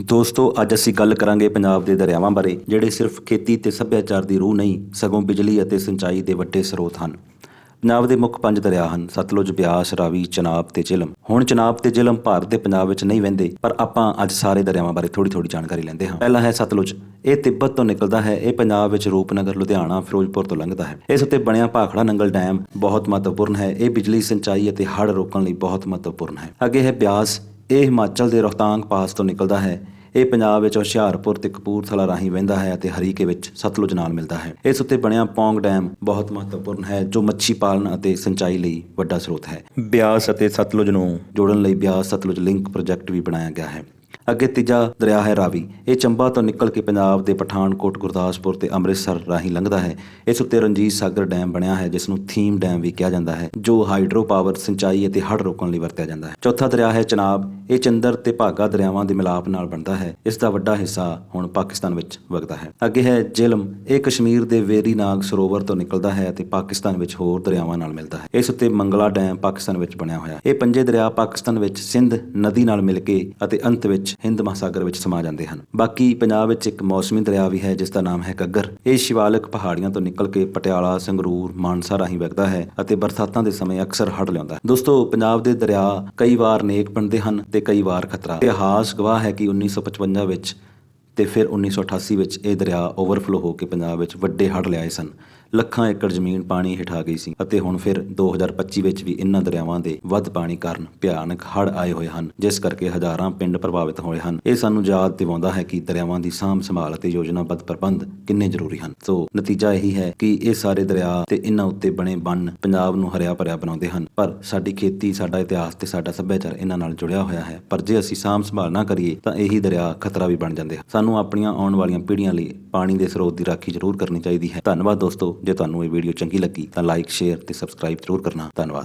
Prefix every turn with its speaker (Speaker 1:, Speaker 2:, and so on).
Speaker 1: ਦੋਸਤੋ, ਅੱਜ ਅਸੀਂ ਗੱਲ ਕਰਾਂਗੇ ਪੰਜਾਬ ਦੇ ਦਰਿਆਵਾਂ ਬਾਰੇ, ਜਿਹੜੇ ਸਿਰਫ ਖੇਤੀ ਤੇ ਸੱਭਿਆਚਾਰ ਦੀ ਰੂਹ ਨਹੀਂ, ਸਗੋਂ ਬਿਜਲੀ ਅਤੇ ਸਿੰਚਾਈ ਦੇ ਵੱਡੇ ਸਰੋਤ ਹਨ। ਪੰਜਾਬ ਦੇ ਮੁੱਖ ਪੰਜ ਦਰਿਆ ਹਨ, ਸਤਲੁਜ, ਬਿਆਸ, ਰਾਵੀ, ਚਨਾਬ ਤੇ ਜ਼ਿਲਮ ਹੁਣ ਚਨਾਬ ਤੇ ਜ਼ਿਲਮ ਭਾਰਤ ਦੇ ਪੰਜਾਬ ਵਿੱਚ ਨਹੀਂ ਵਹਿੰਦੇ, ਪਰ ਆਪਾਂ ਅੱਜ ਸਾਰੇ ਦਰਿਆਵਾਂ ਬਾਰੇ ਥੋੜੀ ਥੋੜੀ ਜਾਣਕਾਰੀ ਲੈਂਦੇ ਹਾਂ। ਪਹਿਲਾ ਹੈ ਸਤਲੁਜ। ਇਹ ਤਿੱਬਤ ਤੋਂ ਨਿਕਲਦਾ ਹੈ, ਇਹ ਪੰਜਾਬ ਵਿੱਚ ਰੂਪਨਗਰ, ਲੁਧਿਆਣਾ, ਫਿਰੋਜ਼ਪੁਰ ਤੋਂ ਲੰਘਦਾ ਹੈ। ਇਸ ਉੱਤੇ ਬਣਿਆ ਭਾਖੜਾ ਨੰਗਲ ਡੈਮ ਬਹੁਤ ਮਹੱਤਵਪੂਰਨ ਹੈ। ਇਹ ਬਿਜਲੀ, ਸਿੰਚਾਈ ਅਤੇ ਹੜ੍ਹ ਰੋਕਣ ਲਈ ਬਹੁਤ ਮਹੱਤਵਪੂਰਨ ਹੈ। ਅੱਗੇ ਹੈ ਬਿਆਸ। ਇਹ ਹਿਮਾਚਲ ਦੇ ਰੋਹਤਾਂਗ ਪਾਸ ਤੋਂ ਨਿਕਲਦਾ ਹੈ। ਇਹ ਪੰਜਾਬ ਵਿੱਚ ਹੁਸ਼ਿਆਰਪੁਰ ਤੇ ਕਪੂਰਥਲਾ ਰਾਹੀਂ ਵਹਿੰਦਾ ਹੈ ਅਤੇ ਹਰੀਕੇ ਵਿੱਚ ਸਤਲੁਜ ਨਾਲ ਮਿਲਦਾ ਹੈ। ਇਸ ਉੱਤੇ ਬਣਿਆ ਪੌਂਗ ਡੈਮ ਬਹੁਤ ਮਹੱਤਵਪੂਰਨ ਹੈ, ਜੋ ਮੱਛੀ ਪਾਲਣ ਅਤੇ ਸਿੰਚਾਈ ਲਈ ਵੱਡਾ ਸਰੋਤ ਹੈ। ਬਿਆਸ ਅਤੇ ਸਤਲੁਜ ਨੂੰ ਜੋੜਨ ਲਈ ਬਿਆਸ ਸਤਲੁਜ ਲਿੰਕ ਪ੍ਰੋਜੈਕਟ ਵੀ ਬਣਾਇਆ ਗਿਆ ਹੈ। ਅੱਗੇ ਤੀਜਾ ਦਰਿਆ ਹੈ ਰਾਵੀ। ਇਹ ਚੰਬਾ ਤੋਂ ਨਿਕਲ ਕੇ ਪੰਜਾਬ ਦੇ ਪਠਾਨਕੋਟ, ਗੁਰਦਾਸਪੁਰ ਤੇ ਅੰਮ੍ਰਿਤਸਰ ਰਾਹੀਂ ਲੰਘਦਾ ਹੈ। ਇਸ ਉੱਤੇ ਰਣਜੀਤ ਸਾਗਰ ਡੈਮ ਬਣਿਆ ਹੈ ਜਿਸ ਨੂੰ ਥੀਮ ਡੈਮ ਵੀ ਕਿਹਾ ਜਾਂਦਾ ਹੈ, ਜੋ ਹਾਈਡਰੋ ਪਾਵਰ ਸਿੰਚਾਈ ਅਤੇ ਹੜ੍ਹ ਰੋਕਣ ਲਈ ਵਰਤਿਆ ਜਾਂਦਾ ਹੈ। ਚੌਥਾ ਦਰਿਆ ਹੈ ਚਨਾਬ। ਇਹ ਚੰਦਰ ਤੇ ਭਾਗਾ ਦਰਿਆਵਾਂ ਦੇ ਮਿਲਾਪ ਨਾਲ ਬਣਦਾ ਹੈ। ਇਸ ਦਾ ਵੱਡਾ ਹਿੱਸਾ ਹੁਣ ਪਾਕਿਸਤਾਨ ਵਿੱਚ ਵਗਦਾ ਹੈ। ਅੱਗੇ ਹੈ ਜੇਲਮ। ਇਹ ਕਸ਼ਮੀਰ ਦੇ ਵੇਰੀ ਨਾਗ ਸਰੋਵਰ ਤੋਂ ਨਿਕਲਦਾ ਹੈ ਅਤੇ ਪਾਕਿਸਤਾਨ ਵਿੱਚ ਹੋਰ ਦਰਿਆਵਾਂ ਨਾਲ ਮਿਲਦਾ ਹੈ। ਇਸ ਉੱਤੇ ਮੰਗਲਾ ਡੈਮ ਪਾਕਿਸਤਾਨ ਵਿੱਚ ਬਣਿਆ ਹੋਇਆ ਹੈ। ਇਹ ਪੰਜੇ ਦਰਿਆ ਪਾਕਿਸਤਾਨ ਵਿੱਚ ਸਿੰਧ ਨਦੀ ਨਾਲ ਮਿਲ ਕੇ ਅਤੇ ਅੰਤ ਵਿੱਚ ਹਿੰਦ ਮਹਾਸਾਗਰ ਵਿੱਚ ਸਮਾ ਜਾਂਦੇ ਹਨ। ਬਾਕੀ ਪੰਜਾਬ ਵਿੱਚ ਇੱਕ ਮੌਸਮੀ ਦਰਿਆ ਵੀ ਹੈ, ਜਿਸ ਦਾ ਨਾਮ ਹੈ ਕੱਗਰ ਇਹ ਸ਼ਿਵਾਲਿਕ ਪਹਾੜੀਆਂ ਤੋਂ ਨਿਕਲ ਕੇ ਪਟਿਆਲਾ, ਸੰਗਰੂਰ, ਮਾਨਸਾ ਰਾਹੀਂ ਵਗਦਾ ਹੈ ਅਤੇ ਬਰਸਾਤਾਂ ਦੇ ਸਮੇਂ ਅਕਸਰ ਹੜ੍ਹ ਲਿਆਉਂਦਾ ਹੈ। ਦੋਸਤੋ, ਪੰਜਾਬ ਦੇ ਦਰਿਆ ਕਈ ਵਾਰ ਨੇਕ ਬਣਦੇ ਹਨ ਤੇ ਕਈ ਵਾਰ ਖਤਰਾ। ਇਤਿਹਾਸ ਗਵਾਹ ਹੈ ਕਿ 1955 ਵਿੱਚ ਤੇ ਫਿਰ 1988 ਵਿੱਚ ਇਹ ਦਰਿਆ ਓਵਰਫਲੋ ਹੋ ਕੇ ਪੰਜਾਬ ਵਿੱਚ ਵੱਡੇ ਹੜ੍ਹ ਲਿਆਏ ਸਨ। ਲੱਖਾਂ ਏਕੜ ਜ਼ਮੀਨ ਪਾਣੀ ਹੇਠ ਆ ਗਈ ਸੀ ਅਤੇ ਹੁਣ ਫਿਰ 2025 ਵਿੱਚ ਵੀ ਇਨ੍ਹਾਂ ਦਰਿਆਵਾਂ ਦੇ ਵੱਧ ਪਾਣੀ ਕਾਰਨ ਭਿਆਨਕ ਹੜ੍ਹ ਆਏ ਹੋਏ ਹਨ, ਜਿਸ ਕਰਕੇ ਹਜ਼ਾਰਾਂ ਪਿੰਡ ਪ੍ਰਭਾਵਿਤ ਹੋਏ ਹਨ। ਇਹ ਸਾਨੂੰ ਯਾਦ ਦਿਵਾਉਂਦਾ ਹੈ ਕਿ ਦਰਿਆਵਾਂ ਦੀ ਸਾਂਭ ਸੰਭਾਲ ਅਤੇ ਯੋਜਨਾਬੱਧ ਪ੍ਰਬੰਧ ਕਿੰਨੇ ਜ਼ਰੂਰੀ ਹਨ। ਸੋ ਨਤੀਜਾ ਇਹੀ ਹੈ ਕਿ ਇਹ ਸਾਰੇ ਦਰਿਆ ਤੇ ਇਹਨਾਂ ਉੱਤੇ ਬਣੇ ਬੰਨ ਪੰਜਾਬ ਨੂੰ ਹਰਿਆ ਭਰਿਆ ਬਣਾਉਂਦੇ ਹਨ। ਪਰ ਸਾਡੀ ਖੇਤੀ, ਸਾਡਾ ਇਤਿਹਾਸ ਤੇ ਸਾਡਾ ਸੱਭਿਆਚਾਰ ਇਹਨਾਂ ਨਾਲ ਜੁੜਿਆ ਹੋਇਆ ਹੈ। ਪਰ ਜੇ ਅਸੀਂ ਸਾਂਭ ਸੰਭਾਲ ਨਾ ਕਰੀਏ, ਤਾਂ ਇਹੀ ਦਰਿਆ ਖਤਰਾ ਵੀ ਬਣ ਜਾਂਦੇ ਹਨ। ਸਾਨੂੰ ਆਪਣੀਆਂ ਆਉਣ ਵਾਲੀਆਂ ਪੀੜ੍ਹੀਆਂ ਲਈ ਪਾਣੀ ਦੇ ਸਰੋਤ ਦੀ ਰਾਖੀ ਜ਼ਰੂਰ ਕਰਨੀ ਚਾਹੀਦੀ ਹੈ। ਧੰਨਵਾਦ ਦੋਸਤੋ। ਜੇ ਤੁਹਾਨੂੰ ਇਹ ਵੀਡੀਓ ਚੰਗੀ ਲੱਗੀ ਤਾਂ ਲਾਈਕ ਸ਼ੇਅਰ ਤੇ ਸਬਸਕ੍ਰਾਈਬ ਜ਼ਰੂਰ ਕਰਨਾ। ਧੰਨਵਾਦ।